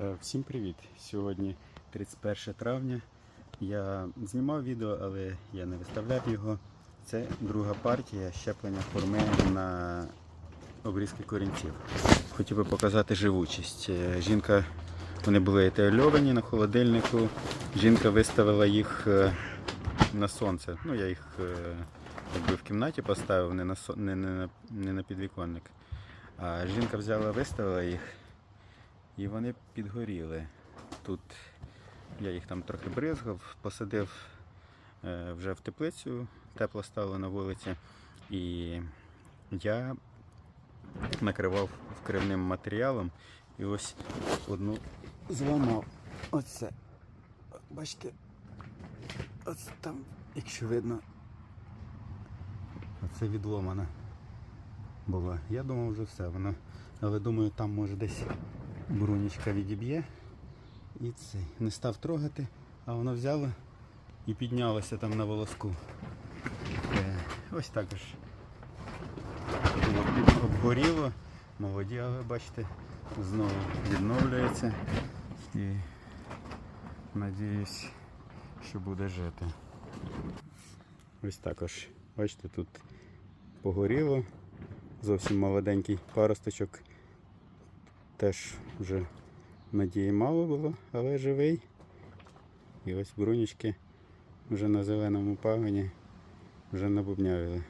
Е, Всім привіт! Сьогодні 31 травня. Я знімав відео, але я не виставляв його. Це друга партія щеплення форми на обрізки корінців. Хотів би показати живучість. Е, Жінка, вони були етеольовані на холодильнику. Жінка виставила їх е, на сонце. Ну, я їх якби в кімнаті поставив, не на, не, не, не на підвіконник. А жінка взяла, виставила їх. І вони підгоріли. Тут я їх там трохи бризгав, посадив е, вже в теплицю, тепло стало на вулиці. І я накривав вкривним матеріалом і ось одну зламав. Оце. Бачите, ось там, якщо видно, оце відломано було. Я думав вже все воно. Але думаю, там може десь брунічка відіб'є. І цей. Не став трогати, а воно взяло і піднялося там на волоску. Е, ось також було обгоріло, молоді, але бачите, знову відновлюється. І надіюсь, що буде жити. Ось також, бачите, тут погоріло. Зовсім молоденький паросточок. Теж вже надії мало було, але живий. І ось брунічки вже на зеленому пагоні вже набубнявили.